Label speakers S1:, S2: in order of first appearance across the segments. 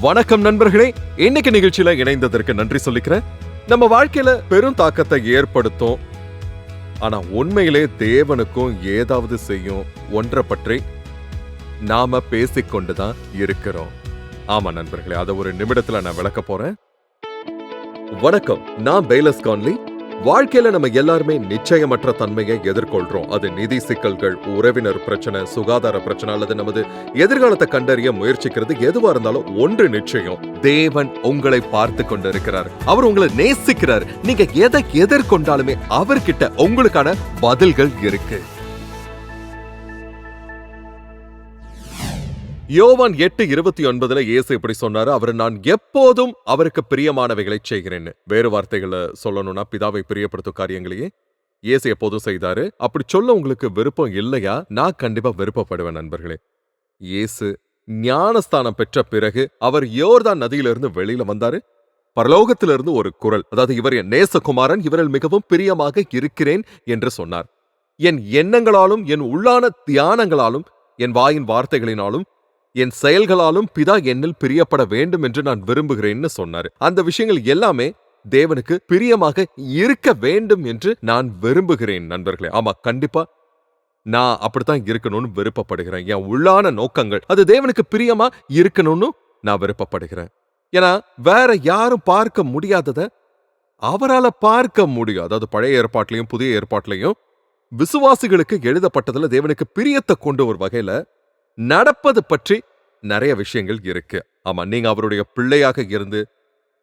S1: வணக்கம் நண்பர்களே. இன்னைக்கு நிகழ்ச்சியில இணைந்ததற்கு நன்றி சொல்லிக்கிறேன். நம்ம வாழ்க்கையில பெரும் தாக்கத்தை ஏற்படுத்தும். ஆனா உண்மையிலே தேவனுக்கும் ஏதாவது செய்யும் ஒன்றை பற்றி நாம பேசிக்கொண்டுதான் இருக்கிறோம். ஆமா நண்பர்களே அதை ஒரு நிமிடத்துல நான் விளக்க போறேன். வணக்கம் நான் பெய்லஸ் கான்லி. வாழ்க்கையில நம்ம எல்லாருமே நிச்சயமற்ற தன்மையை எதிர்கொள்றோம். அது நிதி சிக்கல்கள் உறவினர் பிரச்சனை சுகாதார பிரச்சனை அல்லது நமது எதிர்காலத்தை கண்டறிய முயற்சிக்கிறது. எதுவா இருந்தாலும் ஒன்று நிச்சயம். தேவன் உங்களை பார்த்து கொண்டிருக்கிறார். அவர் உங்களை நேசிக்கிறார். நீங்க எதை எதிர்கொண்டாலுமே அவர்கிட்ட உங்களுக்கான பதில்கள் இருக்கு. யோவான் எட்டு இருபத்தி ஒன்பதுல இயேசு இப்படி சொன்னாரு அவர் நான் எப்போதும் அவருக்கு பிரியமானவைகளை செய்கிறேன்னு வேறு வார்த்தைகளை சொல்லணும்னா பிதாவை பிரியப்படுத்தும் காரியங்களையே இயேசு எப்போதும் செய்தாரு. அப்படி சொல்ல உங்களுக்கு விருப்பம் இல்லையா? நான் கண்டிப்பா விருப்பப்படுவேன் நண்பர்களே. இயேசு ஞானஸ்தானம் பெற்ற பிறகு அவர் யோர்தான் நதியிலிருந்து வெளியில வந்தாரு. பரலோகத்திலிருந்து ஒரு குரல் அதாவது இவர் என் நேசகுமாரன் இவரில் மிகவும் பிரியமாக இருக்கிறேன் என்று சொன்னார். என் எண்ணங்களாலும் என் உள்ளான தியானங்களாலும் என் வாயின் வார்த்தைகளினாலும் என் செயல்களாலும் பிதா என்னில் பிரியப்பட வேண்டும் என்று நான் விரும்புகிறேன்னு சொன்னாரு. அந்த விஷயங்கள் எல்லாமே தேவனுக்கு பிரியமாக இருக்க வேண்டும் என்று நான் விரும்புகிறேன் நண்பர்களே. ஆமா கண்டிப்பா நான் அப்படித்தான் இருக்கணும்னு விருப்பப்படுகிறேன். என் உள்ளான நோக்கங்கள் அது தேவனுக்கு பிரியமா இருக்கணும்னு நான் விருப்பப்படுகிறேன். ஏன்னா வேற யாரும் பார்க்க முடியாதத அவரால பார்க்க முடியும். அதாவது பழைய ஏற்பாட்டிலையும் புதிய ஏற்பாட்டிலையும் விசுவாசிகளுக்கு எழுதப்பட்டதுல தேவனுக்கு பிரியத்தை கொண்டு ஒரு வகையில நடப்பது பற்றி நிறைய விஷயங்கள் இருக்கு. ஆமா நீங்க அவருடைய பிள்ளையாக இருந்து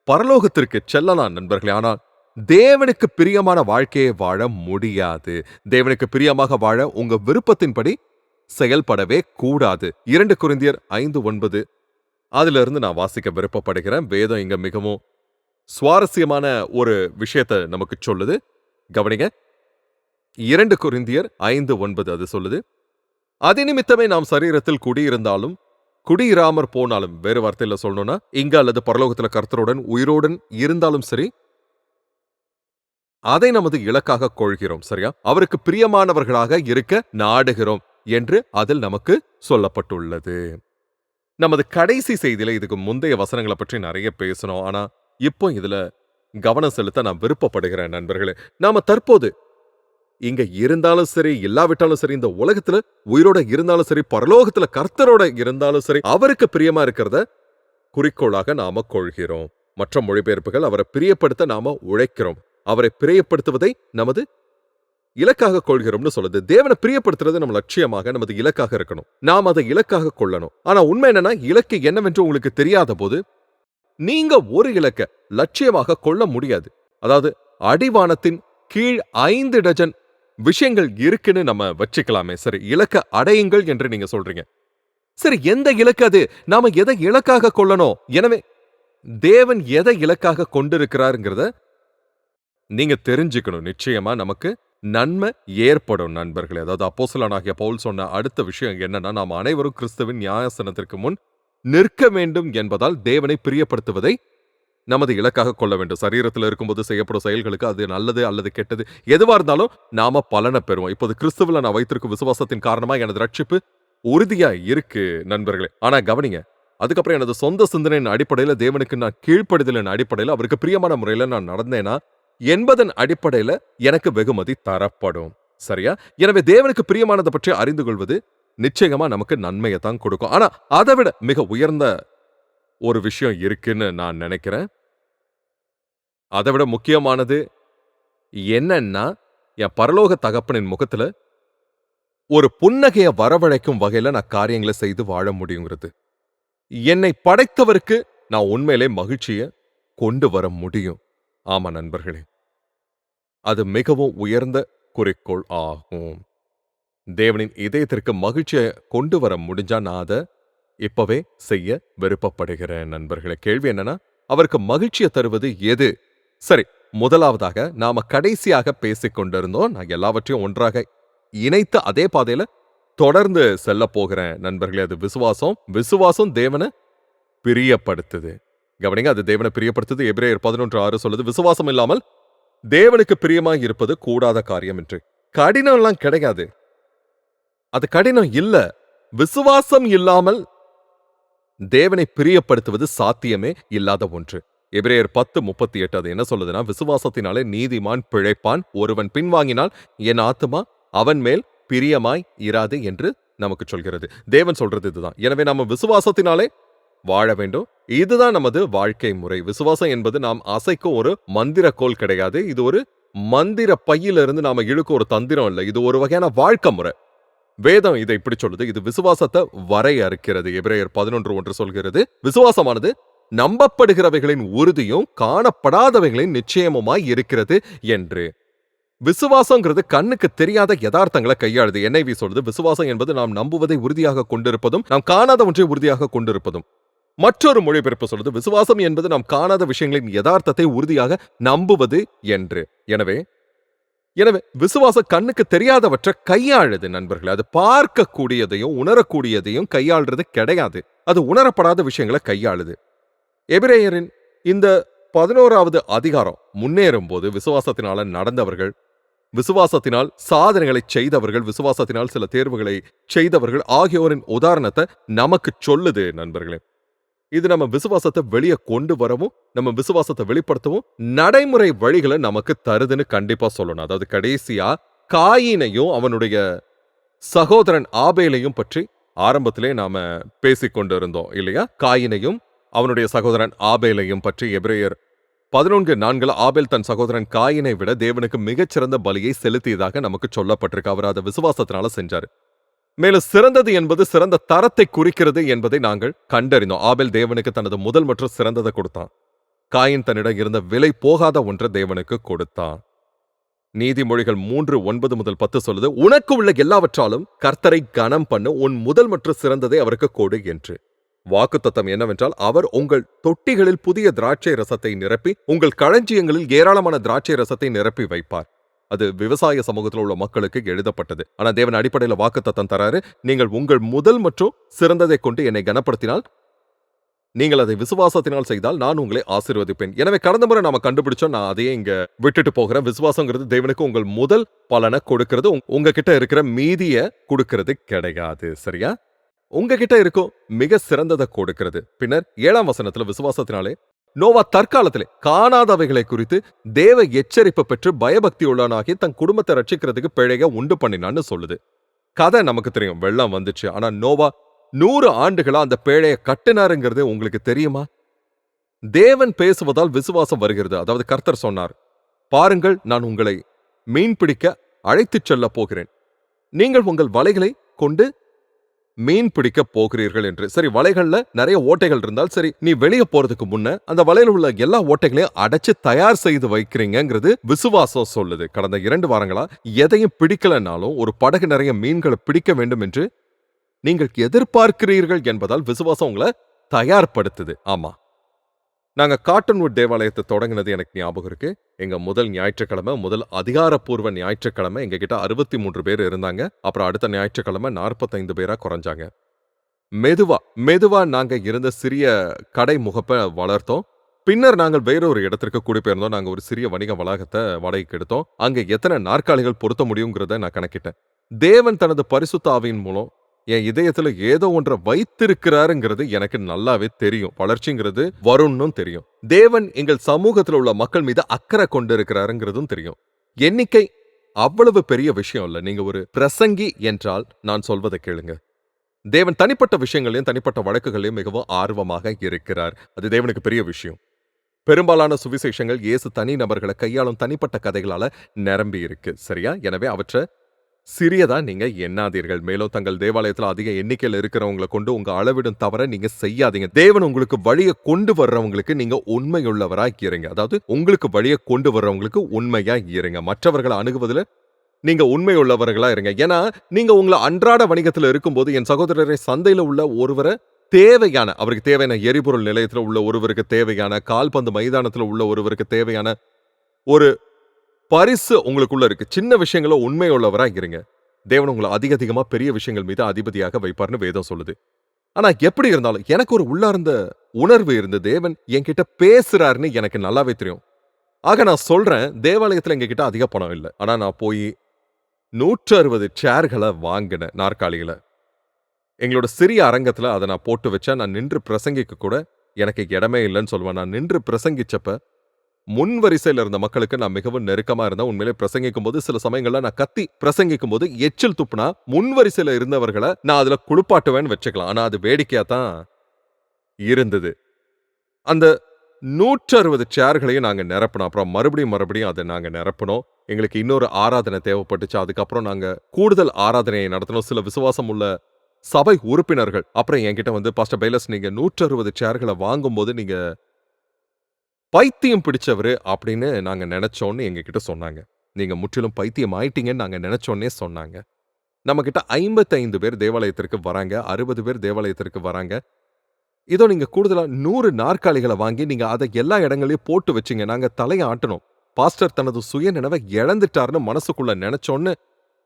S1: பரலோகத்திற்கு செல்லலாம் நண்பர்களே. ஆனால் தேவனுக்கு பிரியமான வாழ்க்கையை வாழ முடியாது. தேவனுக்கு பிரியமாக வாழ உங்க விருப்பத்தின்படி செயல்படவே கூடாது. இரண்டு குருந்தியர் ஐந்து ஒன்பது. அதுல இருந்து நான் வாசிக்க விருப்பப்படுகிறேன். வேதம் இங்க மிகவும் சுவாரஸ்யமான ஒரு விஷயத்தை நமக்கு சொல்லுது. கவனிங்க. இரண்டு குருந்தியர் ஐந்து ஒன்பது அது சொல்லுது. அது நிமித்தமே நாம் சரீரத்தில் குடியிருந்தாலும் குடியிராமற் போனாலும் வேறு வார்த்தையில் சொல்லணும்னா இங்க அல்லது பரலோகத்துல கர்த்தருடன் உயிரோடன் இருந்தாலும் சரி அதை நமது இலக்காக கொள்கிறோம் சரியா? அவருக்கு பிரியமானவர்களாக இருக்க நாடுகிறோம் என்று அதில் நமக்கு சொல்லப்பட்டுள்ளது. நமது கடைசி செய்தியில இதுக்கு முந்தைய வசனங்களை பற்றி நிறைய பேசணும். ஆனா இப்போ இதுல கவனம் செலுத்த நான் விருப்பப்படுகிறேன் நண்பர்களே நாம தற்போது இங்க இருந்தாலும் சரி இல்லாவிட்டாலும் சரி இந்த உலகத்துல உயிரோட இருந்தாலும் சரி பரலோகத்துல கர்த்தரோட இருந்தாலும் சரி அவருக்கு பிரியமா இருக்கிறத குறிக்கோளாக நாம கொள்கிறோம். மற்ற மொழிபெயர்ப்புகள் அவரை பிரியப்படுத்த நாம உழைக்கிறோம். அவரை பிரியப்படுத்துவதை நமது இலக்காக கொள்கிறோம்னு சொல்லுது. தேவனை பிரியப்படுத்துறது நம்ம லட்சியமாக நமது இலக்காக இருக்கணும். நாம் அதை இலக்காக கொள்ளணும். ஆனா உண்மை என்னன்னா இலக்கு என்னவென்று உங்களுக்கு தெரியாத போது நீங்க ஒரு இலக்க லட்சியமாக கொள்ள முடியாது. அதாவது அடிவானத்தின் கீழ் ஐந்து டஜன் விஷயங்கள் இருக்குன்னு நம்ம வச்சுக்கலாமே. சரி இலக்க அடையுங்கள் என்று நீங்க சொல்றீங்க. சரி எந்த இலக்கு அது? நாம எதை இலக்காக கொள்ளணும்? எனவே தேவன் எதை இலக்காக கொண்டிருக்கிறாருங்கிறத நீங்க தெரிஞ்சுக்கணும். நிச்சயமா நமக்கு நன்மை ஏற்படும் நண்பர்களே. அதாவது அப்போசலனாகிய பவுல் சொன்ன அடுத்த விஷயம் என்னன்னா நாம் அனைவரும் கிறிஸ்துவின் நியாயசனத்திற்கு முன் நிற்க வேண்டும் என்பதால் தேவனை பிரியப்படுத்துவதை நமது இலக்காக கொள்ள வேண்டும். சரீரத்தில் இருக்கும்போது செய்யப்படும் செயல்களுக்கு அது நல்லது அல்லது கெட்டது எதுவா இருந்தாலும் நாம பலனை பெறுவோம். இப்போது கிறிஸ்துவில் நான் வைத்திருக்கும் விசுவாசத்தின் காரணமா எனது ரட்சிப்பு உறுதியா இருக்கு நண்பர்களே. ஆனா கவனிங்க அதுக்கப்புறம் எனது சொந்த சிந்தனையின் அடிப்படையில தேவனுக்கு நான் கீழ்ப்படுதலின் அடிப்படையில அவருக்கு பிரியமான முறையில நான் நடந்தேனா என்பதன் அடிப்படையில எனக்கு வெகுமதி தரப்படும். சரியா? எனவே தேவனுக்கு பிரியமானதை பற்றி அறிந்து கொள்வது நிச்சயமா நமக்கு நன்மையை தான் கொடுக்கும். ஆனா அதை விட மிக உயர்ந்த ஒரு விஷயம் இருக்குன்னு நான் நினைக்கிறேன். அதை விட முக்கியமானது என்னன்னா என் பரலோக தகப்பனின் முகத்துல ஒரு புன்னகைய வரவழைக்கும் வகையில நான் காரியங்களை செய்து வாழ முடியுங்கிறது. என்னை படைத்தவருக்கு நான் உண்மையிலே மகிழ்ச்சிய கொண்டு வர முடியும். ஆமா நண்பர்களே. அது மிகவும் உயர்ந்த குறிக்கோள் ஆகும். தேவனின் இதயத்திற்கு மகிழ்ச்சியை கொண்டு வர முடிஞ்சா நான் அதை இப்பவே செய்ய விருப்பப்படுகிறேன் நண்பர்களே. கேள்வி என்னன்னா அவருக்கு மகிழ்ச்சியை தருவது எது? சரி முதலாவதாக நாம கடைசியாக பேசிக் கொண்டிருந்தோம். நான் எல்லாவற்றையும் ஒன்றாக இணைத்து அதே பாதையில தொடர்ந்து செல்ல போகிறேன். நண்பர்களே அது விசுவாசம். விசுவாசம் தேவனை பிரியப்படுத்துது. கவனிங்க அது தேவனை பிரியப்படுத்துது. எபிரேயர் பதினொன்று ஆறு சொல்லுது விசுவாசம் இல்லாமல் தேவனுக்கு பிரியமாய் இருப்பது கூடாத காரியம் என்று. கடினம்லாம் கிடையாது. அது கடினம் இல்ல. விசுவாசம் இல்லாமல் தேவனை பிரியப்படுத்துவது சாத்தியமே இல்லாத ஒன்று. எபிரேயர் பத்து முப்பத்தி எட்டு அது என்ன சொல்லுதுன்னா விசுவாசத்தினாலே நீதிமான் பிழைப்பான். ஒருவன் பின்வாங்கினால் என் ஆத்துமா அவன் மேல் பிரியமாய் இராது என்று நமக்கு சொல்கிறது. தேவன் சொல்றது இதுதான். எனவே நாம விசுவாசத்தினாலே வாழ வேண்டும். இதுதான் நமது வாழ்க்கை முறை. விசுவாசம் என்பது நாம் அசைக்கும் ஒரு மந்திர கோல் கிடையாது. இது ஒரு மந்திர பையிலிருந்து நாம இழுக்க ஒரு தந்திரம் இல்லை. இது ஒரு வகையான வாழ்க்கை முறை. வேதம் இதை இப்படி சொல்லுது. இது விசுவாசத்தை வரையறுக்கிறது. எபிரேயர் பதினொன்று ஒன்று சொல்கிறது விசுவாசமானது நம்பப்படுகிறவைகளின் உறுதியும் காணப்படாதவைகளின் நிச்சயமுமாய் இருக்கிறது என்று. விசுவாசங்கிறது கண்ணுக்கு தெரியாத யதார்த்தங்களை கையாளுது. என்ஐவி சொல்றது விசுவாசம் என்பது நாம் நம்புவதை உறுதியாக கொண்டிருப்பதும் நாம் காணாத ஒன்றை உறுதியாக கொண்டிருப்பதும். மற்றொரு மொழிபெயர்ப்பு சொல்றது விசுவாசம் என்பது நாம் காணாத விஷயங்களின் யதார்த்தத்தை உறுதியாக நம்புவது என்று. எனவே எனவே விசுவாச கண்ணுக்கு தெரியாதவற்றை கையாளுது நண்பர்களே. அது பார்க்கக்கூடியதையும் உணரக்கூடியதையும் கையாளுறது கிடையாது. அது உணரப்படாத விஷயங்களை கையாளுது. எபிரேயரின் இந்த பதினோராவது அதிகாரம் முன்னேறும் போது விசுவாசத்தினால நடந்தவர்கள் விசுவாசத்தினால் சாதனைகளை செய்தவர்கள் விசுவாசத்தினால் சில தேர்வுகளை செய்தவர்கள் ஆகியோரின் உதாரணத்தை நமக்கு சொல்லுது நண்பர்களே. இது நம்ம விசுவாசத்தை வெளியே கொண்டு வரவும் நம்ம விசுவாசத்தை வெளிப்படுத்தவும் நடைமுறை வழிகளை நமக்கு தருதுன்னு கண்டிப்பா சொல்லணும். அதாவது கடைசியா காயினையும் அவனுடைய சகோதரன் ஆபேலையும் பற்றி ஆரம்பத்திலே நாம பேசிக்கொண்டு இருந்தோம் இல்லையா? காயினையும் அவனுடைய சகோதரன் ஆபேலையும் பற்றி எபிரேயர் பதினொன்று நான்கில் ஆபேல் தன் சகோதரன் காயினை விட தேவனுக்கு மிகச்சிறந்த பலியை செலுத்தியதாக நமக்கு சொல்லப்பட்டிருக்கு. அவர் அதை விசுவாசத்தினால செஞ்சார். மேலும் சிறந்தது என்பது சிறந்த தரத்தை குறிக்கிறது என்பதை நாங்கள் கண்டறிந்தோம். ஆபேல் தேவனுக்கு தனது முதல் மற்றும் சிறந்ததை கொடுத்தான். காயின் தன்னிடம் இருந்த விலை போகாத ஒன்றை தேவனுக்கு கொடுத்தான். நீதிமொழிகள் மூன்று ஒன்பது முதல் பத்து சொல்லுது உனக்கு உள்ள எல்லாவற்றாலும் கர்த்தரை கனம் பண்ணு உன் முதல் மற்றும் சிறந்ததை அவருக்கு கொடு என்று. வாக்குத்தத்தம் என்னவென்றால் அவர் உங்கள் தொட்டிகளில் புதிய திராட்சை ரசத்தை நிரப்பி உங்கள் களஞ்சியங்களில் ஏராளமான திராட்சை ரசத்தை நிரப்பி வைப்பார். அது விவசாய சமூகத்தில் உள்ள மக்களுக்கு எழுதப்பட்டது. ஆனா தேவன் அடிப்படையில் வாக்குத்தத்தம் தராரு. நீங்கள் உங்கள் முதல் மற்றும் சிறந்ததை கொண்டு என்னை கனப்படுத்தினால் நீங்கள் அதை விசுவாசத்தினால் செய்தால் நான் உங்களை ஆசீர்வதிப்பேன். எனவே கடந்த முறை நாம கண்டுபிடிச்சோம் நான் அதையே இங்க விட்டுட்டு போகிறேன். விசுவாசங்கிறது தேவனுக்கு உங்கள் முதல் பலனை கொடுக்கிறது. உங்ககிட்ட இருக்கிற மீதிய கொடுக்கிறது கிடையாது. சரியா? உங்ககிட்ட இருக்கும் மிக சிறந்ததை கொடுக்கிறது. பின்னர் ஏழாம் வசனத்துல விசுவாசத்தினாலே நோவா தற்காலத்திலே காணாதவைகளை குறித்து தேவ எச்சரிப்பு பெற்று பயபக்தியுள்ளனாகி தன் குடும்பத்தை ரட்சிக்கிறதுக்கு பிழைய உண்டு பண்ணினான்னு சொல்லுது. கதை நமக்கு தெரியும். வெள்ளம் வந்துச்சு. ஆனா நோவா நூறு ஆண்டுகளா அந்த பேழையை கட்டினாருங்கிறது உங்களுக்கு தெரியுமா? தேவன் பேசுவதால் விசுவாசம் வருகிறது. அதாவது கர்த்தர் சொன்னார் பாருங்கள் நான் உங்களை மீன் பிடிக்க அழைத்துச் செல்ல போகிறேன். நீங்கள் உங்கள் வலைகளை கொண்டு மீன் பிடிக்க போகிறீர்கள் என்று. சரி வலைகள்ல நிறைய ஓட்டைகள் இருந்தால் சரி நீ வெளியே போறதுக்கு முன்ன அந்த வலையில உள்ள எல்லா ஓட்டைகளையும் அடைச்சு தயார் செய்து வைக்கிறீங்கிறது விசுவாசம் சொல்லுது. கடந்த இரண்டு வாரங்களா எதையும் பிடிக்கலனாலும் ஒரு படகு நிறைய மீன்களை பிடிக்க வேண்டும் என்று நீங்கள் எதிர்பார்க்கிறீர்கள் என்பதால் விசுவாசம் உங்களை தயார்படுத்துது. ஆமா. நாங்கள் காட்டன்வுட் தேவாலயத்தை தொடங்கினது எனக்கு ஞாபகம் இருக்கு. எங்க முதல் ஞாயிற்றுக்கிழமை முதல் அதிகாரப்பூர்வ ஞாயிற்றுக்கிழமை எங்ககிட்ட அறுபத்தி மூன்று பேர் இருந்தாங்க. அப்புறம் அடுத்த ஞாயிற்றுக்கிழமை நாற்பத்தைந்து பேரா குறைஞ்சாங்க. மெதுவா மெதுவா நாங்க இருந்த சிறிய கடை முகப்பை வளர்த்தோம். பின்னர் நாங்கள் வேறொரு இடத்திற்கு கூடிப்பெயர்ந்தோம் நாங்க ஒரு சிறிய வணிக வளாகத்தை வாடகைக்கு எடுத்தோம். அங்க எத்தனை நாற்காலிகள் பொருத்த முடியுங்கிறத நான் கணக்கிட்டேன். தேவன் தனது பரிசுத்தாவின் மூலம் என் இதயத்துல ஏதோ ஒன்றை வைத்திருக்கிறாருங்கிறது எனக்கு நல்லாவே தெரியும். வளர்ச்சிங்கிறது வரும்னும் தெரியும். தேவன் எங்கள் சமூகத்துல உள்ள மக்கள் மீது அக்கறை கொண்டு இருக்கிறாருங்கிறதும் தெரியும். எண்ணிக்கை அவ்வளவு பெரிய விஷயம் இல்ல. நீங்க ஒரு பிரசங்கி என்றால் நான் சொல்வதை கேளுங்க. தேவன் தனிப்பட்ட விஷயங்களையும் தனிப்பட்ட வழக்குகளையும் மிகவும் ஆர்வமாக இருக்கிறார். அது தேவனுக்கு பெரிய விஷயம். பெரும்பாலான சுவிசேஷங்கள் இயேசு தனி நபர்களை கையாளும் தனிப்பட்ட கதைகளால நிரம்பி இருக்கு சரியா? எனவே அவற்றை சிறியதா நீங்க எண்ணாதீர்கள். மேலும் தங்கள் தேவாலயத்துல அதிக எண்ணிக்கையில் இருக்கிறவங்களை கொண்டு உங்க அளவிடும் தவற நீங்க செய்யாதீங்க. தேவன் உங்களுக்கு வழியை கொண்டு வர்றவங்களுக்கு நீங்க உண்மையுள்ளவரா இருங்க. அதாவது உங்களுக்கு வழியை கொண்டு வர்றவங்களுக்கு உண்மையா இருங்க. மற்றவர்களை அணுகுவதில் நீங்க உண்மையுள்ளவர்களா இருங்க. ஏன்னா நீங்க உங்களை அன்றாட வணிகத்துல இருக்கும்போது என் சகோதரரை சந்தையில உள்ள ஒருவரை தேவையான அவருக்கு தேவையான எரிபொருள் நிலையத்துல உள்ள ஒருவருக்கு தேவையான கால்பந்து மைதானத்துல உள்ள ஒருவருக்கு தேவையான ஒரு பரிசு உங்களுக்குள்ள இருக்கு. சின்ன விஷயங்கள உண்மை உள்ளவரா இருங்க. தேவன் உங்களை அதிக அதிகமா பெரிய விஷயங்கள் மீது அதிபதியாக வைப்பார்னு வேதம் சொல்லுது. ஆனா எப்படி இருந்தாலும் எனக்கு ஒரு உள்ளார்ந்த உணர்வு இருந்து தேவன் என்கிட்ட பேசுறாருன்னு எனக்கு நல்லாவே தெரியும். ஆக நான் சொல்றேன் தேவாலயத்துல எங்ககிட்ட அதிக பணம் இல்லை. ஆனா நான் போய் நூற்று அறுபது சேர்களை வாங்கினேன் நாற்காலிகளை. எங்களோட சிறிய அரங்கத்துல அதை நான் போட்டு வச்சா நான் நின்று பிரசங்கிக்க கூட எனக்கு இடமே இல்லைன்னு சொல்லுவேன். நான் நின்று பிரசங்கிச்சப்ப முன் வரிசையில் இருந்த மக்களுக்கு நான் மிகவும் நெருக்கமா இருந்தேன். உண்மையிலே பிரசங்கிக்கும் போது சில சமயங்கள்ல நான் கத்தி பிரசங்கிக்கும் போது எச்சில் துப்புனா முன் வரிசையில இருந்தவர்களை நான் அதுல குளிப்பாட்டுவேன்னு வச்சுக்கலாம். ஆனா அது வேடிக்கையா தான் இருந்தது. அந்த நூற்றறுபது சேர்களையும் நாங்க நிரப்பினோம். அப்புறம் மறுபடியும் மறுபடியும் அதை நாங்க நிரப்பினோம். எங்களுக்கு இன்னொரு ஆராதனை தேவைப்பட்டுச்சு. அதுக்கப்புறம் நாங்க கூடுதல் ஆராதனையை நடத்தினோம். சில விசுவாசம் உள்ள சபை உறுப்பினர்கள். அப்புறம் என்கிட்ட வந்து பாஸ்டர் பைலஸ் நீங்க நூற்றறுபது சேர்களை வாங்கும்போது நீங்க பைத்தியம் பிடிச்சவரு அப்படின்னு நாங்க நினைச்சோன்னு எங்ககிட்ட சொன்னாங்க. நீங்க முற்றிலும் பைத்தியம் ஆயிட்டீங்கன்னு நாங்க நினைச்சோன்னே சொன்னாங்க. நம்ம கிட்ட ஐம்பத்தைந்து பேர் தேவாலயத்திற்கு வராங்க அறுபது பேர் தேவாலயத்திற்கு வராங்க. இதோ நீங்க கூடுதலா நூறு நாற்காலிகளை வாங்கி நீங்க அதை எல்லா இடங்களையும் போட்டு வச்சீங்க. நாங்க தலையை ஆட்டணும் பாஸ்டர் தனது சுயநினைவை இழந்துட்டாருன்னு மனசுக்குள்ள நினச்சோன்னு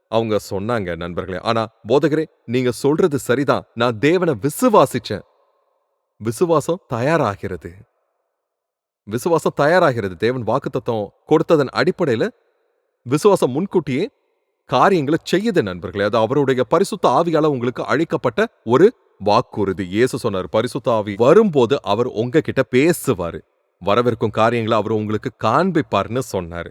S1: அவங்க சொன்னாங்க நண்பர்களே. ஆனா போதகரே நீங்க சொல்றது சரிதான். நான் தேவனை விசுவாசிச்சேன். விசுவாசம் தயாராகிறது. விசுவாசம் தயாராகிறது. தேவன் வாக்குத்தத்தம் கொடுத்ததன் அடிப்படையில விசுவாசம் முன்கூட்டியே காரியங்களை செய்யுது நண்பர்களே. அது அவருடைய பரிசுத்த ஆவியால உங்களுக்கு அழிக்கப்பட்ட ஒரு வாக்குறுதி. இயேசு சொன்னார் பரிசுத்த ஆவி வரும்போது அவர் உங்ககிட்ட பேசுவாரு. வரவிருக்கும் காரியங்களை அவர் உங்களுக்கு காண்பிப்பார்னு சொன்னார்.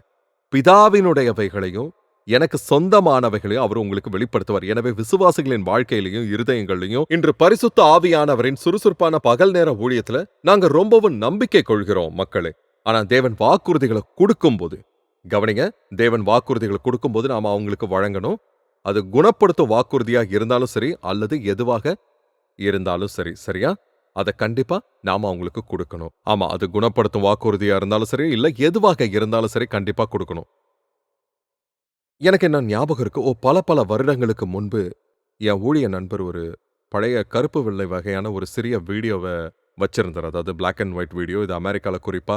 S1: பிதாவினுடையவைகளையும் எனக்கு சொந்தமானவைகளையும் அவர் உங்களுக்கு வெளிப்படுத்துவார். எனவே விசுவாசிகளின் வாழ்க்கையிலையும் இருதயங்களையும் இன்று பரிசுத்த ஆவியானவரின் சுறுசுறுப்பான பகல் நேர ஊழியத்துல நாங்க ரொம்பவும் நம்பிக்கை கொள்கிறோம் மக்களே. ஆனா தேவன் வாக்குறுதிகளை கொடுக்கும்போது கவனிங்க தேவன் வாக்குறுதிகளை கொடுக்கும்போது நாம அவங்களுக்கு வழங்கணும். அது குணப்படுத்தும் வாக்குறுதியா இருந்தாலும் சரி அல்லது எதுவாக இருந்தாலும் சரி சரியா? அதை கண்டிப்பா நாம அவங்களுக்கு கொடுக்கணும். ஆமா அது குணப்படுத்தும் வாக்குறுதியா இருந்தாலும் சரி இல்ல எதுவாக இருந்தாலும் சரி கண்டிப்பா கொடுக்கணும். எனக்கு என்ன ஞாபகம் இருக்கு? ஓ பல பல வருடங்களுக்கு முன்பு என் ஊழிய நண்பர் ஒரு பழைய கருப்பு வெள்ளை வகையான ஒரு சிறிய வீடியோவை வச்சிருந்தார். அதாவது பிளாக் அண்ட் ஒயிட் வீடியோ இது அமெரிக்கால குறிப்பா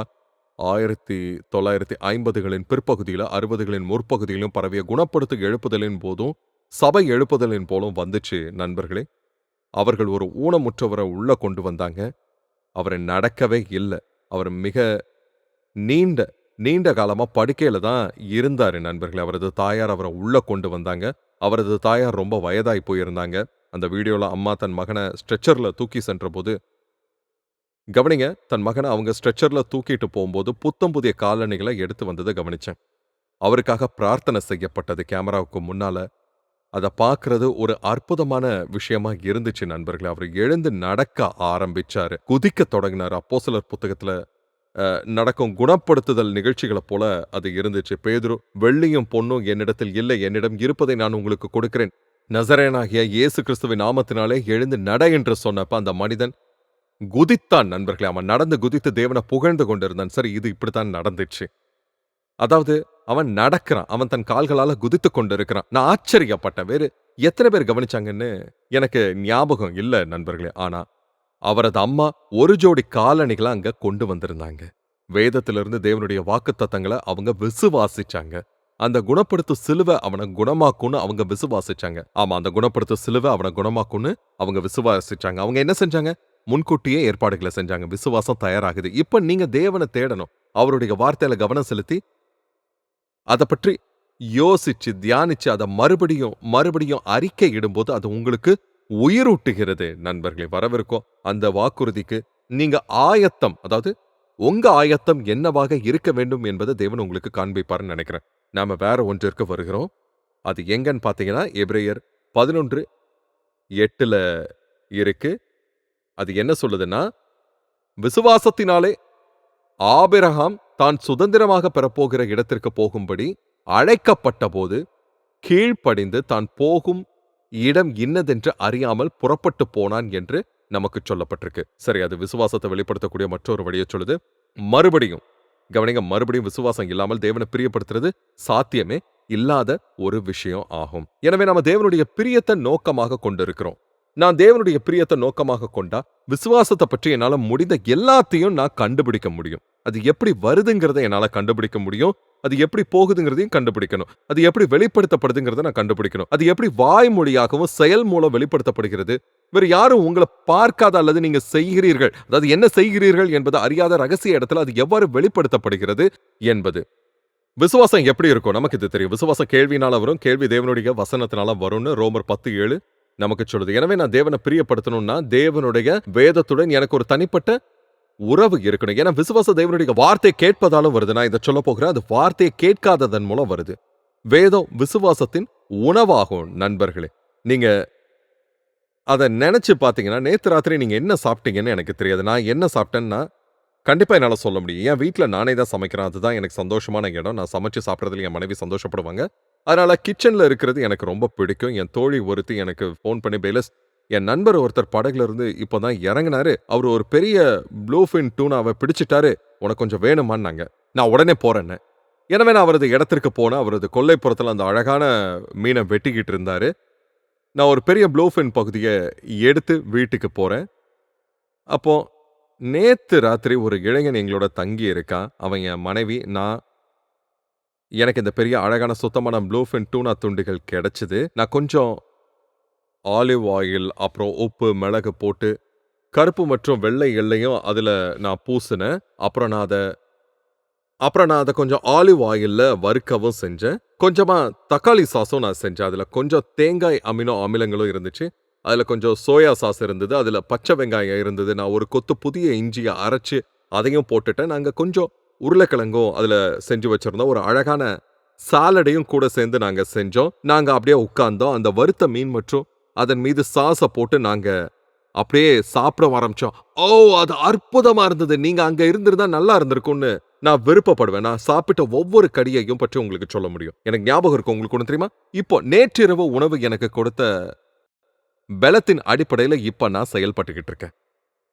S1: ஆயிரத்தி தொள்ளாயிரத்தி ஐம்பதுகளின் பிற்பகுதியில் அறுபதுகளின் முற்பகுதியிலும் பரவிய குணப்படுத்து எழுப்புதலின் போதும் சபை எழுப்புதலின் போலும் வந்துச்சு நண்பர்களே. அவர்கள் ஒரு ஊனமுற்றவரை உள்ள கொண்டு வந்தாங்க. அவர் நடக்கவே இல்லை. அவர் மிக நீண்ட நீண்ட காலமா படுக்கையில தான் இருந்தாரு நண்பர்களே. அவரது தாயார் அவரை உள்ள கொண்டு வந்தாங்க. அவரது தாயார் ரொம்ப வயதாய் போயிருந்தாங்க. அந்த வீடியோல அம்மா தன் மகனை ஸ்ட்ரெச்சர்ல தூக்கி சென்ற போது கவனிங்க தன் மகனை அவங்க ஸ்ட்ரெச்சர்ல தூக்கிட்டு போகும்போது புத்தம் புதிய காலணிகளை எடுத்து வந்ததை கவனிச்சேன். அவருக்காக பிரார்த்தனை செய்யப்பட்டது கேமராவுக்கு முன்னால. அதை பார்க்கறது ஒரு அற்புதமான விஷயமா இருந்துச்சு நண்பர்களே. அவர் எழுந்து நடக்க ஆரம்பிச்சாரு. குதிக்க தொடங்கினார். அப்போ சிலர் புத்தகத்துல நடக்கும் குணப்படுத்துதல் நிகழ்ச்சிகளை போல அது இருந்துச்சு. பேதுரு வெள்ளியும் பொண்ணும் என்னிடத்தில் இல்லை. என்னிடம் இருப்பதை நான் உங்களுக்கு கொடுக்கிறேன். நசரேனாகிய இயேசு கிறிஸ்துவின் நாமத்தினாலே எழுந்து நட என்று சொன்னப்ப அந்த மனிதன் குதித்தான் நண்பர்களே. அவன் நடந்து குதித்து தேவனை புகழ்ந்து கொண்டிருந்தான். சரி இது இப்படித்தான் நடந்துச்சு. அதாவது அவன் நடக்கிறான். அவன் தன் கால்களால குதித்து கொண்டிருக்கிறான். நான் ஆச்சரியப்பட்டேன். வேறு எத்தனை பேர் கவனிச்சாங்கன்னு எனக்கு ஞாபகம் இல்ல நண்பர்களே. ஆனா அவரது அம்மா ஒரு ஜோடி காலணிகளை அங்க கொண்டு வந்திருந்தாங்க. வேதத்திலிருந்து தேவனுடைய வாக்குத்தத்தங்களை அவங்க விசுவாசிச்சாங்க. அந்த குணப்படுத்து சிலுவை அவனை குணமாக்கும்னு அவங்க விசுவாசிச்சாங்க. ஆமா அந்த குணப்படுத்து சிலுவை அவனை குணமாக்கும்னு அவங்க விசுவாசிச்சாங்க. அவங்க என்ன செஞ்சாங்க? முன்கூட்டியே ஏற்பாடுகளை செஞ்சாங்க. விசுவாசம் தயாராகுது. இப்ப நீங்க தேவனை தேடணும். அவருடைய வார்த்தையில கவனம் செலுத்தி அதை பற்றி யோசிச்சு தியானிச்சு அதை மறுபடியும் மறுபடியும் அறிக்கை இடும்போது அது உங்களுக்கு உயிரூட்டுகிறது நண்பர்களே. வரவிருக்கும் அந்த வாக்குறுதிக்கு நீங்க ஆயத்தம் அதாவது உங்க ஆயத்தம் என்னவாக இருக்க வேண்டும் என்பதை தேவன் உங்களுக்கு காண்பிப்பார்னு நினைக்கிறேன். நாம வேற ஒன்றிற்கு வருகிறோம். அது எங்கன்னு பாத்தீங்கன்னா எப்ரேயர் பதினொன்று எட்டுல இருக்கு. அது என்ன சொல்லுதுன்னா விசுவாசத்தினாலே ஆபிரகாம் தான் சுதந்திரமாக பெறப்போகிற இடத்திற்கு போகும்படி அழைக்கப்பட்ட போது கீழ்ப்படிந்து தான் போகும் இடம் இன்னதென்று அறியாமல் புறப்பட்டு போனான் என்று நமக்கு சொல்லப்பட்டிருக்கு. சரி அது விசுவாசத்தை வெளிப்படுத்தக்கூடிய மற்றொரு வழியை சொல்லுது. மறுபடியும் கவனிங்க மறுபடியும் விசுவாசம் இல்லாமல் தேவனை பிரியப்படுத்துறது சாத்தியமே இல்லாத ஒரு விஷயம் ஆகும். எனவே நாம தேவனுடைய பிரியத்தை நோக்கமாக கொண்டிருக்கிறோம். நான் தேவனுடைய பிரியத்தை நோக்கமாக கொண்டா விசுவாசத்தை பற்றி என்னால முடிந்த எல்லாத்தையும் நான் கண்டுபிடிக்க முடியும். அது எப்படி வருதுங்கிறத என்னால கண்டுபிடிக்க முடியும். அது எப்படி போகுதுங்கிறதையும் கண்டுபிடிக்கணும். அது எப்படி வெளிப்படுத்தப்படுதுங்கிறத நான் கண்டுபிடிக்கணும். அது எப்படி வாய்மொழியாகவும் செயல் மூலம் வெளிப்படுத்தப்படுகிறது. வேறு யாரும் உங்களை பார்க்காத அல்லது நீங்க செய்கிறீர்கள். அதாவது என்ன செய்கிறீர்கள் என்பது அறியாத ரகசிய இடத்துல அது எவ்வாறு வெளிப்படுத்தப்படுகிறது என்பது. விசுவாசம் எப்படி இருக்கும்? நமக்கு இது தெரியும். விசுவாசம் கேள்வினால வரும். கேள்வி தேவனுடைய வசனத்தினால வரும்னு ரோமர் பத்து ஏழு நமக்கு சொல்லுது. எனவே நான் தேவனை பிரியப்படுத்தணும்னா தேவனுடைய வேதத்துடன் எனக்கு ஒரு தனிப்பட்ட உறவு இருக்கணும். ஏன்னா விசுவாச தேவனுடைய வார்த்தையை கேட்பதாலும் வருது. நான் இதை சொல்ல போகிறேன். அது வார்த்தையை கேட்காததன் மூலம் வருது. வேதம் விசுவாசத்தின் உணவாகும் நண்பர்களே. நீங்க அதை நினைச்சு பார்த்தீங்கன்னா நேற்று ராத்திரி நீங்க என்ன சாப்பிட்டீங்கன்னு எனக்கு தெரியாது. நான் என்ன சாப்பிட்டேன்னா கண்டிப்பா என்னால் சொல்ல முடியும். என் வீட்டில் நானே தான் சமைக்கிறேன். அதுதான் எனக்கு சந்தோஷமான இடம். நான் சமைச்சு சாப்பிட்றதுல என் மனைவி சந்தோஷப்படுவாங்க. அதனால கிச்சனில் இருக்கிறது எனக்கு ரொம்ப பிடிக்கும். என் தோழி ஒருத்தி எனக்கு ஃபோன் பண்ணி பேலஸ் என் நண்பர் ஒருத்தர் படகுல இருந்து இப்போதான் இறங்குனாரு. அவர் ஒரு பெரிய ப்ளூஃபின் டூனாவை பிடிச்சிட்டாரு. உனக்கு கொஞ்சம் வேணுமான்னாங்க. நான் உடனே போறேன்னு எனவே நான் அவரது இடத்திற்கு போனேன் அவரது கொல்லைப்புறத்தில் அந்த அழகான மீனை வெட்டிக்கிட்டு இருந்தாரு. நான் ஒரு பெரிய ப்ளூஃபின் பகுதியை எடுத்து வீட்டுக்கு போறேன். அப்போ நேத்து ராத்திரி ஒரு இளைஞன் எங்களோட தங்கி இருக்கான். அவன் என் மனைவி நான். எனக்கு இந்த பெரிய அழகான சுத்தமான ப்ளூஃபின் டூனா துண்டுகள் கிடைச்சது. நான் கொஞ்சம் ஆலிவ் ஆயில் அப்புறம் உப்பு மிளகு போட்டு கருப்பு மற்றும் வெள்ளை எல்லையும் அதில் நான் பூசினேன். அப்புறம் நான் அதை அப்புறம் நான் அதை கொஞ்சம் ஆலிவ் ஆயிலில் வறுக்கவும் செஞ்சேன். கொஞ்சமாக தக்காளி சாஸும் நான் செஞ்சேன். அதில் கொஞ்சம் தேங்காய் அமினோ அமிலங்களும் இருந்துச்சு. அதில் கொஞ்சம் சோயா சாஸ் இருந்தது. அதில் பச்சை வெங்காயம் இருந்தது. நான் ஒரு கொத்து புதிய இஞ்சியை அரைச்சு அதையும் போட்டுட்டேன். நாங்கள் கொஞ்சம் உருளைக்கிழங்கும் அதில் செஞ்சு வச்சுருந்தோம். ஒரு அழகான சாலடையும் கூட சேர்ந்து நாங்கள் செஞ்சோம். நாங்கள் அப்படியே உட்கார்ந்தோம். அந்த வறுத்த மீன் மற்றும் அதன் மீது சாஸை போட்டு நாங்க அப்படியே சாப்பிட ஆரம்பிச்சோம். ஓ அது அற்புதமா இருந்தது. நீங்க அங்க இருந்திருந்தா நல்லா இருந்திருக்கும்னு நான் விருப்பப்படுவேன் நான் சாப்பிட்ட ஒவ்வொரு கடியையும் பற்றி உங்களுக்கு சொல்ல முடியும். எனக்கு ஞாபகம் இருக்கும் உங்களுக்கு ஒன்று தெரியுமா? இப்போ நேற்றிரவு உணவு எனக்கு கொடுத்த பலத்தின் அடிப்படையில் இப்ப நான் செயல்பட்டுக்கிட்டு இருக்கேன்.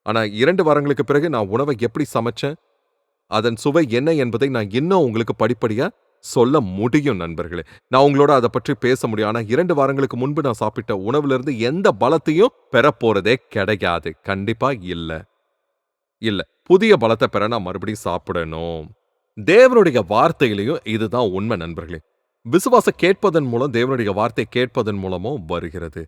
S1: ஆனா இரண்டு வாரங்களுக்கு பிறகு நான் உணவை எப்படி சமைச்சேன்? அதன் சுவை என்ன என்பதை நான் இன்னும் உங்களுக்கு படிப்படியா சொல்ல முடியும் நண்பர்களே. நான் உங்களோட அதை பற்றி பேச முடியும். ஆனா இரண்டு வாரங்களுக்கு முன்பு நான் சாப்பிட்ட உணவுல இருந்து எந்த பலத்தையும் பெறப்போறதே கிடையாது. கண்டிப்பா இல்ல. இல்ல. புதிய பலத்தை பெற நான் மறுபடியும் சாப்பிடணும். தேவனுடைய வார்த்தையிலையும் இதுதான் உண்மை நண்பர்களே. விசுவாச கேட்பதன் மூலம் தேவனுடைய வார்த்தை கேட்பதன் மூலமும் வருகிறது.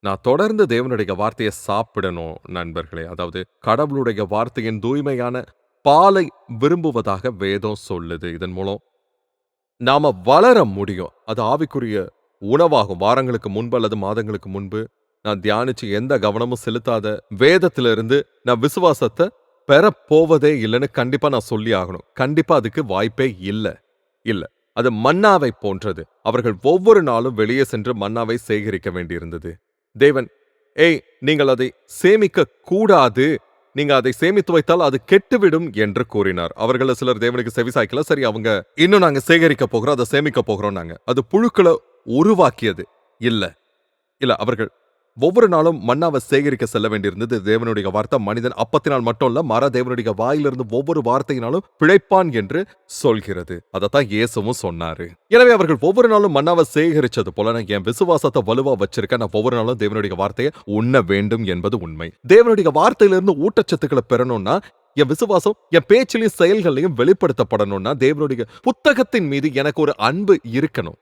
S1: நான் தொடர்ந்து தேவனுடைய வார்த்தையை சாப்பிடணும் நண்பர்களே. அதாவது கடவுளுடைய வார்த்தையின் தூய்மையான பாலை விரும்புவதாக வேதம் சொல்லுது. இதன் மூலம் நாம வளர முடியும். அது ஆவிக்குரிய உணவாகும். வாரங்களுக்கு முன்பு அல்லது மாதங்களுக்கு முன்பு நான் தியானிச்சு எந்த கவனமும் செலுத்தாத வேதத்திலிருந்து நான் விசுவாசத்தை பெறப் போவதே இல்லைன்னு கண்டிப்பா நான் சொல்லி ஆகணும். கண்டிப்பா அதுக்கு வாய்ப்பே இல்ல. இல்ல. அது மன்னாவை போன்றது. அவர்கள் ஒவ்வொரு நாளும் வெளியே சென்று மன்னாவை சேகரிக்க வேண்டியிருந்தது. தேவன் ஏய் நீங்கள் அதை சேமிக்க கூடாது நீங்க அதை சேமித்து வைத்தால் அது கெட்டுவிடும் என்று கூறினார். அவர்கள சிலர் தேவனுக்கு செவிசாய்க்கல சரி அவங்க இன்னும் நாங்க சேகரிக்க போகிறோம் அதை சேமிக்க போகிறோம் நாங்க அது புழுக்களை உருவாக்கியது. இல்ல. இல்ல அவர்கள் ஒவ்வொரு நாளும் மன்னாவை சேகரிக்க செல்ல வேண்டியிருந்தது. தேவனுடைய வார்த்தை மனிதன் அப்பத்தினால் மட்டும் இல்ல மர தேவனுடைய வாயிலிருந்து ஒவ்வொரு வார்த்தையினாலும் பிழைப்பான் என்று சொல்கிறது. அதைத்தான் இயேசுவும் சொன்னாரு. எனவே அவர்கள் ஒவ்வொரு நாளும் மன்னாவை சேகரிச்சது போல நான் என் விசுவாசத்தை வலுவா வச்சிருக்க நான் ஒவ்வொரு நாளும் தேவனுடைய வார்த்தையை உண்ண வேண்டும் என்பது உண்மை. தேவனுடைய வார்த்தையிலிருந்து ஊட்டச்சத்துக்களை பெறணும்னா என் விசுவாசம் என் பேச்சிலையும் செயல்களையும் வெளிப்படுத்தப்படணும்னா தேவனுடைய புத்தகத்தின் மீது எனக்கு ஒரு அன்பு இருக்கணும்.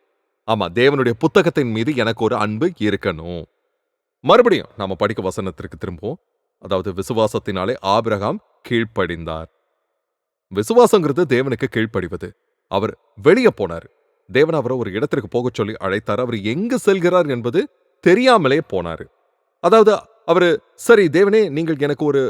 S1: ஆமா தேவனுடைய புத்தகத்தின் மீது எனக்கு ஒரு அன்பு இருக்கணும். மறுபடியும் நாம படிக்க வசனத்திற்கு திரும்புவோம். அதாவது விசுவாசத்தினாலே ஆபிரகாம் கீழ்ப்படிந்தார். விசுவாசங்கிறது தேவனுக்கு கீழ்ப்படிவது. அவர் வெளியே போனார். தேவன் அவரை ஒரு இடத்திற்கு போகச் சொல்லி அழைத்தார். அவர் எங்கு செல்கிறார் என்பது தெரியாமலே போனாரு. அதாவது அவரு சரி தேவனே நீங்கள் எனக்கு ஒரு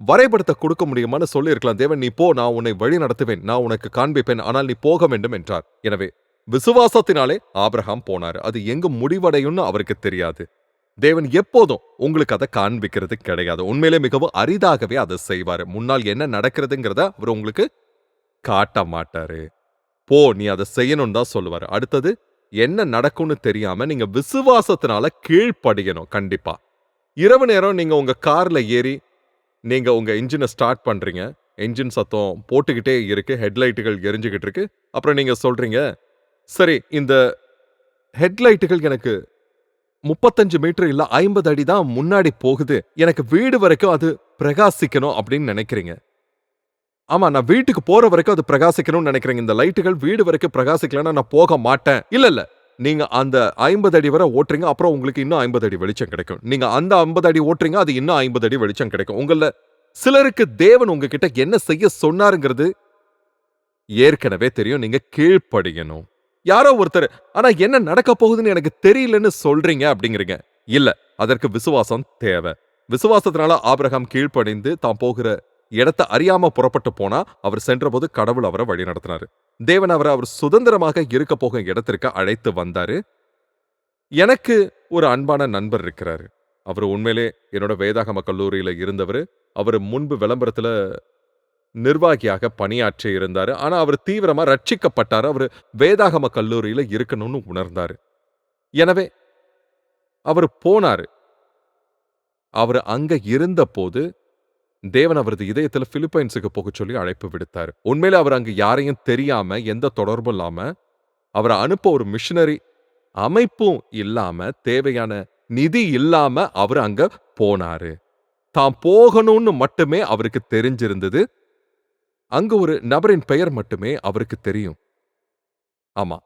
S1: வரைபடத்தை கொடுக்க முடியுமான்னு சொல்லியிருக்கலாம். தேவன் நீ போ நான் உன்னை வழி நடத்துவேன். நான் உனக்கு காண்பிப்பேன். ஆனால் நீ போக வேண்டும் என்றார். எனவே விசுவாசத்தினாலே ஆபிரகாம் போனார். அது எங்கு முடிவடையும்னு அவருக்கு தெரியாது. தேவன் எப்போதும் உங்களுக்கு அதை காண்பிக்கிறது கிடையாது. உண்மையிலே மிகவும் அரிதாகவே அதை செய்வாரு. முன்னால் என்ன நடக்கிறதுங்கிறத அவர் உங்களுக்கு காட்ட மாட்டாரு. போ நீ அதை செய்யணும்னு தான் சொல்லுவாரு. அடுத்தது என்ன நடக்கும்னு தெரியாம நீங்க விசுவாசத்தினால கீழ்ப்படியணும் கண்டிப்பா. இரவு நேரம் நீங்க உங்க கார்ல ஏறி நீங்க உங்க இன்ஜினை ஸ்டார்ட் பண்றீங்க. என்ஜின் சத்தம் போட்டுக்கிட்டே இருக்கு ஹெட்லைட்டுகள் எரிஞ்சுக்கிட்டு இருக்கு. அப்புறம் நீங்க சொல்றீங்க சரி இந்த ஹெட்லைட்டுகள் எனக்கு முப்பத்தஞ்சு மீட்டர் இல்ல ஐம்பது அடி தான் முன்னாடி போகுது. எனக்கு வீடு வரைக்கும் அது பிரகாசிக்கணும் அப்படின்னு நினைக்கிறீங்க. ஆமா நான் வீட்டுக்கு போற வரைக்கும் அது பிரகாசிக்கணும்னு நினைக்கிறேங்க. இந்த லைட்டுகள் வீடு வரைக்கும் பிரகாசிக்கலன்னா நான் போக மாட்டேன். இல்ல இல்ல. நீங்க அந்த ஐம்பது அடி வரை ஓட்டுறீங்க அப்புறம் உங்களுக்கு இன்னும் ஐம்பது அடி வெளிச்சம் கிடைக்கும். நீங்க அந்த ஐம்பது அடி ஓட்டுறீங்க அது இன்னும் ஐம்பது அடி வெளிச்சம் கிடைக்கும். உங்கள சிலருக்கு தேவன் உங்ககிட்ட என்ன செய்ய சொன்னாருங்கிறது ஏற்கனவே தெரியும். நீங்க கீழ்ப்படியணும். யாரோ ஒருத்தர் ஆனா என்ன நடக்க போகுதுன்னு எனக்கு தெரியலன்னு சொல்றீங்க அப்படிங்கிறீங்க. இல்ல அதற்கு விசுவாசம் தேவை. விசுவாசத்தினால ஆபிரகாம் கீழ்ப்படைந்து தான் போகிற இடத்தை அறியாம புறப்பட்டு போனா அவர் சென்றபோது கடவுள் அவரை வழி நடத்தினாரு. தேவன் அவரை அவர் சுதந்திரமாக இருக்க போகும் இடத்திற்கு அழைத்து வந்தாரு. எனக்கு ஒரு அன்பான நண்பர் இருக்கிறாரு. அவர் உண்மையிலே என்னோட வேதாகம கல்லூரியில இருந்தவர். அவர் முன்பு விளம்பரத்துல நிர்வாகியாக பணியாற்றி இருந்தாரு. ஆனா அவர் தீவிரமா ரட்சிக்கப்பட்டார். அவர் வேதாகம கல்லூரியில இருக்கணும்னு உணர்ந்தாரு. எனவே அவர் போனாரு. அவர் அங்க இருந்தபோது தேவன் அவரது இதயத்துல பிலிப்பைன்ஸுக்கு போக சொல்லி அழைப்பு விடுத்தார். உண்மையில அவர் அங்க யாரையும் தெரியாம எந்த தொடர்பும் இல்லாம அவரை அனுப்ப ஒரு மிஷினரி அமைப்பும் இல்லாம தேவையான நிதி இல்லாம அவர் அங்க போனாரு. தான் போகணும்னு மட்டுமே அவருக்கு தெரிஞ்சிருந்தது. அங்க ஒரு நபரின் பெயர் மட்டுமே அவருக்கு தெரியும். ஆமா.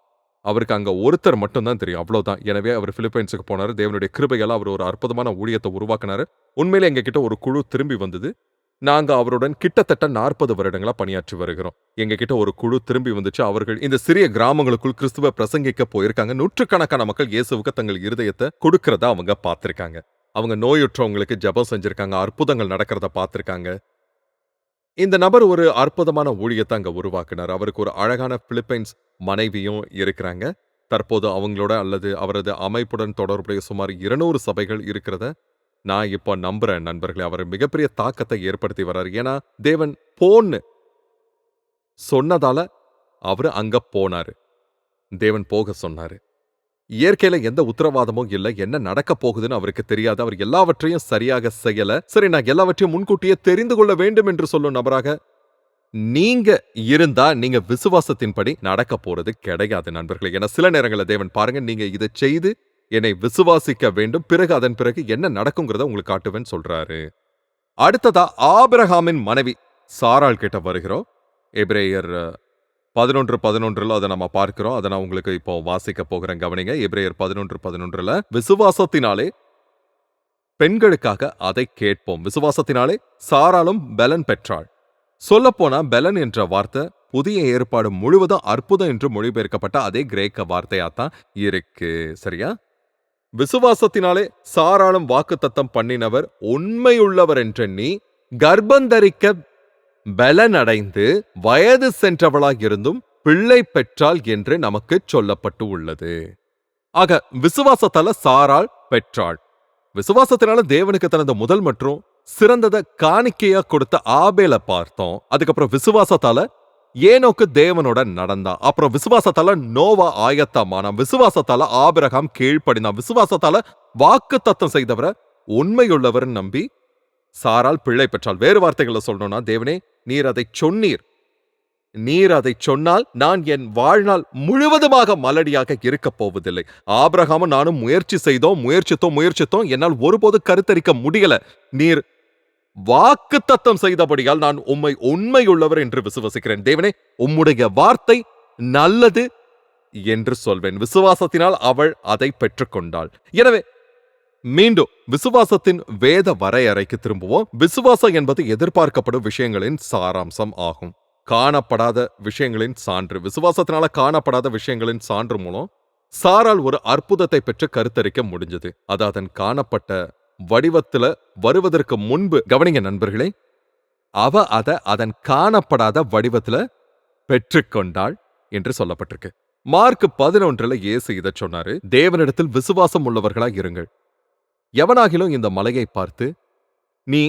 S1: அவருக்கு அங்க ஒருத்தர் மட்டும்தான் தெரியும். அவ்வளவுதான். எனவே அவர் பிலிப்பைன்ஸுக்கு போனாரு. தேவனுடைய கிருபையால அவர் ஒரு அற்புதமான ஊழியத்தை உருவாக்குனாரு. உண்மையிலே எங்க கிட்ட ஒரு குழு திரும்பி வந்தது. நாங்க அவருடன் கிட்டத்தட்ட நாற்பது வருடங்களா பணியாற்றி வருகிறோம். எங்க கிட்ட ஒரு குழு திரும்பி வந்துச்சு. அவர்கள் இந்த சிறிய கிராமங்களுக்குள் கிறிஸ்துவ பிரசங்கிக்க போயிருக்காங்க. நூற்றுக்கணக்கான மக்கள் இயேசுவுக்கு தங்கள் இருதயத்தை கொடுக்கறத அவங்க பார்த்திருக்காங்க. அவங்க நோயுற்றவங்களுக்கு ஜெபம் செஞ்சிருக்காங்க. அற்புதங்கள் நடக்கிறத பார்த்திருக்காங்க. இந்த நபர் ஒரு அற்புதமான ஊழியத்தை அங்க உருவாக்குனார். அவருக்கு ஒரு அழகான பிலிப்பைன்ஸ் மனைவியும் இருக்கிறாங்க. தற்போது அவங்களோட அல்லது அவரது அமைப்புடன் தொடர்புடைய சுமார் இருநூறு சபைகள் இருக்கிறத நான் இப்போ நம்புறேன் நண்பர்களே. அவர் மிகப்பெரிய தாக்கத்தை ஏற்படுத்தி வர்றாரு. ஏன்னா தேவன் போன்னு சொன்னதால அவரு அங்க போனாரு. தேவன் போக சொன்னாரு. இயற்கையில எந்த உத்தரவாதமும் இல்ல. என்ன நடக்க போகுதுன்னு அவருக்கு தெரியாது. அவர் எல்லாவற்றையும் சரியாக செய்யல. சரி நான் எல்லாவற்றையும் முன்கூட்டியே தெரிந்து கொள்ள வேண்டும் என்று சொல்லும் நபராக நீங்க இருந்தா நீங்க விசுவாசத்தின்படி நடக்க போறது கிடையாது நண்பர்களே. ஏன்னா சில நேரங்களில் தேவன் பாருங்க நீங்க இதை செய்து என்னை விசுவாசிக்க வேண்டும். பிறகு அதன் பிறகு என்ன நடக்குங்கிறத உங்களுக்கு காட்டுவேன்னு சொல்றாரு. அடுத்ததா ஆபிரஹாமின் மனைவி சாரால் கிட்ட வருகிறோம். எப்ரேயர் பதினொன்று பதினொன்றுல அதை நம்ம பார்க்கிறோம். அதை நான் உங்களுக்கு இப்போ வாசிக்க போகிறேன். கவனிங்க எபிரேயர் பதினொன்று பதினொன்றுல விசுவாசத்தினாலே பெண்களுக்காக அதை கேட்போம். விசுவாசத்தினாலே சாராலும் பலன் பெற்றாள். சொல்லப்போனா பெலன் என்ற வார்த்தை புதிய ஏற்பாடு முழுவதும் அற்புதம் என்று மொழிபெயர்க்கப்பட்ட அதே கிரேக்க வார்த்தையா தான் இருக்கு. சரியா? விசுவாசத்தினாலே சாராளும் வாக்குத்தத்தம் பண்ணினவர் உண்மையுள்ளவர் என்ற நீ கர்ப்பந்தரிக்க பலனடைந்து வயது சென்றவளாயிருந்தும் பிள்ளை பெற்றாள் என்று நமக்கு சொல்லப்பட்டு உள்ளது. ஆக விசுவாசத்தால சாராள் பெற்றாள். விசுவாசத்தினால தேவனுக்கு தனது முதல் மற்றும் சிறந்தத காணிக்கையா கொடுத்த ஆபேல பார்த்தோம். அதுக்கப்புறம் விசுவாசத்தால ஏனோக்கு தேவனோட நடந்தா. அப்புறம் விசுவாசத்தால நோவா ஆயத்தமானா விசுவாசத்தால ஆபிரகாம் கீழ்ப்படினான் விசுவாசத்தால வாக்கு தத்தம் செய்தவரை உண்மையுள்ளவர் நம்பி சாரால் பிள்ளை பெற்றால். வேறு வார்த்தைகளை சொல்லணும்னா தேவனே நீர் அதை சொன்னீர். நீர் அதை சொன்னால் நான் என் வாழ்நாள் முழுவதுமாக மலடியாக இருக்கப் போவதில்லை. ஆபிரகாமும் நானும் முயற்சி செய்தோம் முயற்சித்தோம் முயற்சித்தோம். என்னால் ஒருபோது கருத்தரிக்க முடியல. நீர் வாக்கு தத்தம் செய்தபடியால் நான் உம்மை உண்மையுள்ளவர் என்று விசுவசிக்கிறேன். தேவனே உம்முடைய வார்த்தை நல்லது என்று சொல்வேன். விசுவாசத்தினால் அவள் அதை பெற்றுக்கொண்டாள். எனவே மீண்டும் விசுவாசத்தின் வேத வரையறைக்கு திரும்புவோம். விசுவாசம் என்பது எதிர்பார்க்கப்படும் விஷயங்களின் சாராம்சம் ஆகும். காணப்படாத விஷயங்களின் சான்று விசுவாசத்தினால காணப்படாத விஷயங்களின் சான்று மூலம் சாரால் ஒரு அற்புதத்தை பெற்று கருத்தரிக்க முடிஞ்சது. அது அதன் காணப்பட்ட வடிவத்துல வருவதற்கு முன்பு கவனிங்க நண்பர்களே அவ அத அதன் காணப்படாத வடிவத்துல பெற்றுக்கொண்டாள் என்று சொல்லப்பட்டிருக்கு. மார்க் பதினொன்றுல இயேசு இதை சொன்னாரு தேவனிடத்தில் விசுவாசம் உள்ளவர்களாய் இருங்கள். எவனாகிலும் இந்த மலையை பார்த்து நீ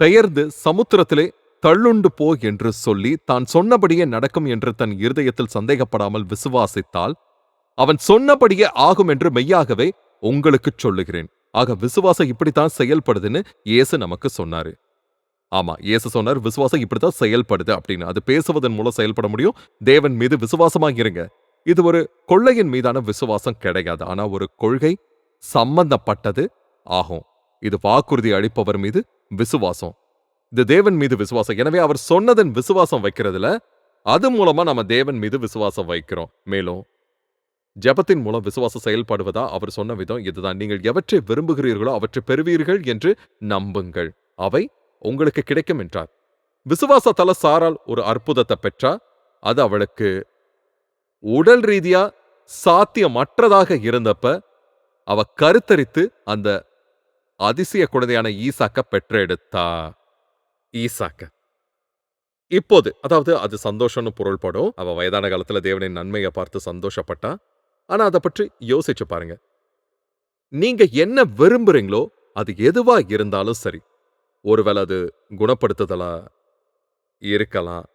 S1: பெயர்ந்து சமுத்திரத்திலே தள்ளுண்டு போ என்று சொல்லி தான் சொன்னபடியே நடக்கும் என்று தன் இருதயத்தில் சந்தேகப்படாமல் விசுவாசித்தால் அவன் சொன்னபடியே ஆகும் என்று மெய்யாகவே உங்களுக்கு சொல்லுகிறேன். ஆக விசுவாசம் இப்படித்தான் செயல்படுதுன்னு இயேசு நமக்கு சொன்னாரு. ஆமா இயேசு சொன்னார் விசுவாசம் இப்படித்தான் செயல்படுது அப்படின்னு. அது பேசுவதன் மூலம் செயல்பட முடியும். தேவன் மீது விசுவாசமா இருங்க இது ஒரு கொள்ளையின் மீதான விசுவாசம் கிடையாது. ஆனா ஒரு கொள்கை சம்பந்தப்பட்டது. ஆகும். இது வாக்குறுதி அளிப்பவர் மீது விசுவாசம். இது தேவன் மீது விசுவாசம். எனவே அவர் சொன்னதன் விசுவாசம் வைக்கிறதுல அது மூலமா நம்ம தேவன் மீது விசுவாசம் வைக்கிறோம். மேலும் ஜெபத்தின் மூலம் விசுவாசம் செயல்படுவதா? அவர் சொன்ன விதம் இதுதான். நீங்கள் எவற்றை விரும்புகிறீர்களோ அவற்றை பெறுவீர்கள் என்று நம்புங்கள். அவை உங்களுக்கு கிடைக்கும் என்றார். விசுவாசத்தால சாரால் ஒரு அற்புதத்தை பெற்றா அது அவளுக்கு உடல் ரீதியா சாத்தியமற்றதாக இருந்தப்ப அவ கருத்தரித்து அந்த அதிசய குழந்தையான ஈசாக்க பெற்றெடுத்தா? ஈசாக்க. இப்போது அதாவது அது சந்தோஷம்னு பொருள்படும். அவ வயதான காலத்துல தேவனின் நன்மையை பார்த்து சந்தோஷப்பட்டா. ஆனா அதை பற்றி யோசிச்சு பாருங்க. நீங்க என்ன விரும்புறீங்களோ அது எதுவா இருந்தாலும் சரி. ஒருவேளை அது குணப்படுத்துதலா? இருக்கலாம்.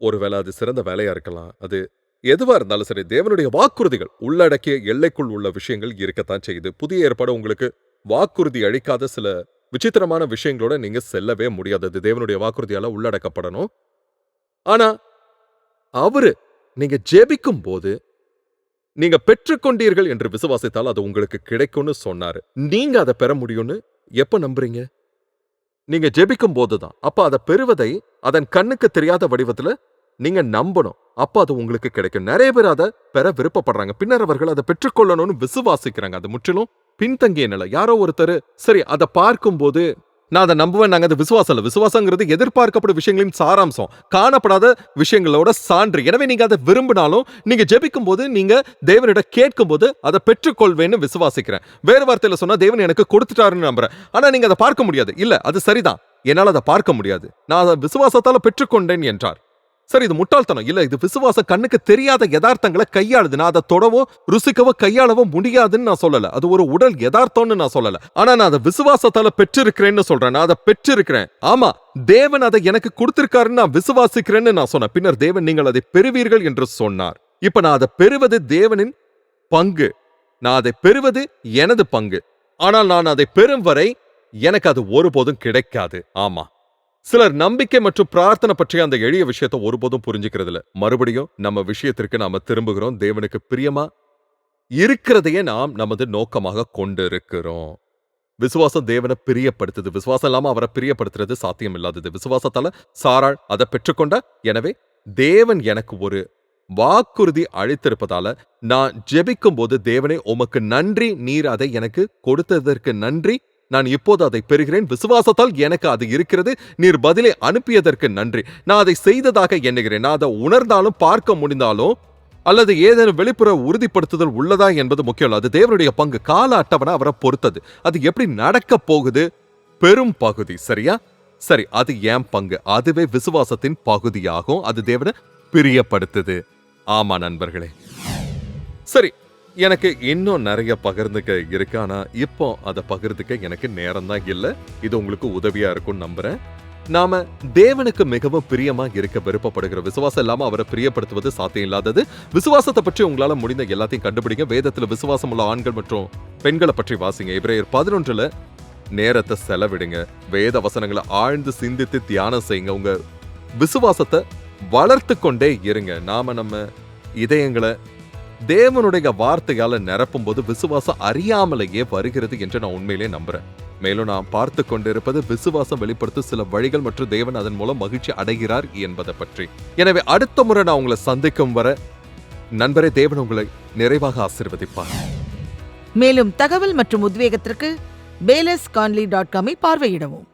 S1: ஒருவேளை அது சிறந்த வேலையா இருக்கலாம். அது எதுவா இருந்தாலும் சரி தேவனுடைய வாக்குறுதிகள் உள்ளடக்கிய எல்லைக்குள் உள்ள விஷயங்கள் இருக்கத்தான் செய்யுது. புதிய ஏற்பாடு உங்களுக்கு வாக்குறுதி அளிக்காத சில விசித்திரமான விஷயங்களோட நீங்க செல்லவே முடியாது. அது தேவனுடைய வாக்குறுதியால உள்ளடக்கப்படணும். ஆனா அவரு நீங்க ஜெபிக்கும் போது நீங்க பெற்றுக்கொண்டீர்கள் என்று விசுவாசித்தால் அது உங்களுக்கு கிடைக்கும்னு சொன்னாரு. நீங்க அதை பெற முடியும்னு எப்ப நம்புறீங்க? நீங்க ஜெபிக்கும் போதுதான் அப்ப அதை பெறுவதை அதன் கண்ணுக்கு தெரியாத வடிவத்துல நீங்க நம்பணும். அப்ப அது உங்களுக்கு கிடைக்கும். நிறைய பேர் அதை பெற விருப்பப்படுறாங்க. பின்னர் அவர்கள் அதை பெற்றுக்கொள்ளணும்னு விசுவாசிக்கிறாங்க. அது முற்றிலும் பின்தங்கிய நிலை. யாரோ ஒருத்தர் சரி அதை பார்க்கும்போது நான் அதை நம்புவேன். நாங்க அது விசுவாசம் இல்லை. விசுவாசங்கிறது எதிர்பார்க்கப்படும் விஷயங்களின் சாராம்சம். காணப்படாத விஷயங்களோட சான்று. எனவே நீங்க அதை விரும்பினாலும் நீங்க ஜெபிக்கும் போது நீங்க தேவனிட கேட்கும்போது அதை பெற்றுக்கொள்வேன்னு விசுவாசிக்கிறேன். வேறு வார்த்தையில சொன்னா தேவன் எனக்கு கொடுத்துட்டாருன்னு நம்புறேன். ஆனா நீங்க அதை பார்க்க முடியாது. இல்ல அது சரிதான். என்னால அதை பார்க்க முடியாது. நான் அதை விசுவாசத்தால பெற்றுக்கொண்டேன் என்றார். சரி இது முட்டாள்தனம். இல்ல இது விசுவாச கண்ணுக்கு தெரியாத யதார்த்தங்களை கையாளுது. நான் அதை தொடவோ ருசிக்கவோ கையாளவோ முடியாதுன்னு நான் சொல்லல. அது ஒரு உடல் யதார்த்தம்னு நான் சொல்லல. ஆனா நான் அதை விசுவாசத்தால பெற்றிருக்கிறேன்னு சொல்றேன். நான் அதை பெற்றிருக்கிறேன். ஆமா தேவன் அதை எனக்கு கொடுத்திருக்காருன்னு நான் விசுவாசிக்கிறேன்னு நான் சொன்னேன். பின்னர் தேவன் நீங்கள் அதை பெறுவீர்கள் என்று சொன்னார். இப்ப நான் அதை பெறுவது தேவனின் பங்கு. நான் அதை பெறுவது எனது பங்கு. ஆனால் நான் அதை பெறும் வரை எனக்கு அது ஒருபோதும் கிடைக்காது. ஆமா. சிலர் நம்பிக்கை மற்றும் பிரார்த்தனை பற்றிய அந்த எளிய விஷயத்தை ஒருபோதும் புரிஞ்சுக்கிறது இல்ல மறுபடியும் நம்ம விஷயத்திற்கு நாம திரும்புகிறோம். தேவனுக்கு பிரியமா? இருக்கிறதையே நாம் நமது நோக்கமாக கொண்டிருக்கிறோம். விசுவாசம் தேவனை பிரியப்படுத்துது. விசுவாசம் இல்லாம அவரை பிரியப்படுத்துறது சாத்தியம் இல்லாதது விசுவாசத்தால சாராள் அதை பெற்றுக்கொண்ட எனவே தேவன் எனக்கு ஒரு வாக்குறுதி அளித்திருப்பதால நான் ஜெபிக்கும் போது தேவனே உமக்கு நன்றி நீர் அதை எனக்கு கொடுத்ததற்கு நன்றி நான் இப்போது அதை பெறுகிறேன். விசுவாசத்தால் எனக்கு அது இருக்கிறது. நீர் பதிலை அனுப்பியதற்கு நன்றி. நான் அதை செய்ததாக எண்ணுகிறேன். நான் அதை உணர்ந்தாலும் பார்க்க முடிந்தாலும் அல்லது ஏதேனும் வெளிப்புற உறுதிப்படுத்துதல் உள்ளதா என்பது முக்கியம் அது தேவனுடைய பங்கு. கால அட்டவணை அவரை பொறுத்தது. அது எப்படி நடக்க போகுது? பெரும் பகுதி. சரியா? சரி அது ஏன் பங்கு? அதுவே விசுவாசத்தின் பகுதியாகும். அது தேவனை பிரியப்படுத்துது. ஆமா நண்பர்களே. சரி எனக்கு இன்னும் நிறைய பகிர்ந்துக்க இருக்கு. ஆனா இப்போ அதை பகிர்ந்துக்க எனக்கு நேரம் தான் இல்லை. இது உங்களுக்கு உதவியா இருக்கும்னு நம்புறேன். நாம தேவனுக்கு மிகவும் பிரியமா இருக்க விருப்பப்படுகிற விசுவாசம் இல்லாம அவரை பிரியப்படுத்துவது சாத்தியம் இல்லாதது விசுவாசத்தை பற்றி உங்களால முடிந்த எல்லாத்தையும் கண்டுபிடிங்க. வேதத்துல விசுவாசம் உள்ள ஆண்கள் மற்றும் பெண்களை பற்றி வாசிங்க. எபிரேயர் பதினொன்றுல நேரத்தை செலவிடுங்க. வேத வசனங்களை ஆழ்ந்து சிந்தித்து தியானம் செய்யுங்க. உங்க விசுவாசத்தை வளர்த்து கொண்டே இருங்க. நாம நம்ம இதயங்களை தேவனுடைய வார்த்தையால நிரப்பும் போது விசுவாசம் அறியாமலேயே வருகிறது என்று நான் உண்மையிலே நம்புறேன். மேலும் நான் பார்த்து கொண்டிருப்பது விசுவாசம் வெளிப்படுத்தும் சில வழிகள் மற்றும் தேவன் அதன் மூலம் மகிழ்ச்சி அடைகிறார் என்பதை பற்றி. எனவே அடுத்த முறை நான் உங்களை சந்திக்கும் வர நண்பரே தேவன் உங்களை நிறைவாக ஆசீர்வதிப்பார்.
S2: மேலும் தகவல் மற்றும் உத்வேகத்திற்கு பேலஸ் கான்லி டாட் காமை பார்வையிடவும்.